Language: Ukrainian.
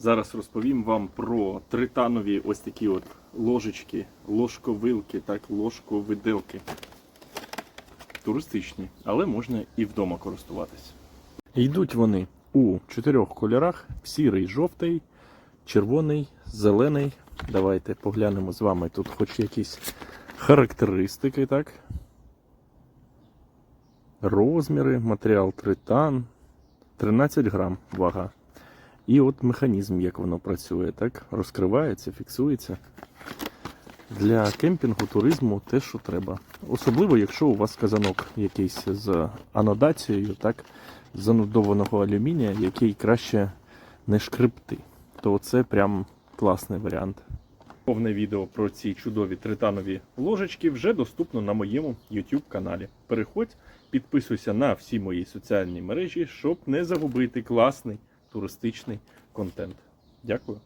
Зараз розповім вам про тританові ось такі от ложечки, ложковилки, так, ложковиделки. Туристичні, але можна і вдома користуватись. Йдуть вони у чотирьох кольорах: сірий, жовтий, червоний, зелений. Давайте поглянемо з вами тут хоч якісь характеристики, так? Розміри, матеріал тритан, 13 грам вага. І от механізм, як воно працює, так? Розкривається, фіксується. Для кемпінгу, туризму те, що треба. Особливо, якщо у вас казанок якийсь з анодацією, так, з анодованого алюмінія, який краще не шкребти, то це прям класний варіант. Повне відео про ці чудові тританові ложечки вже доступно на моєму YouTube каналі. Переходь, підписуйся на всі мої соціальні мережі, щоб не загубити класний туристичний контент. Дякую.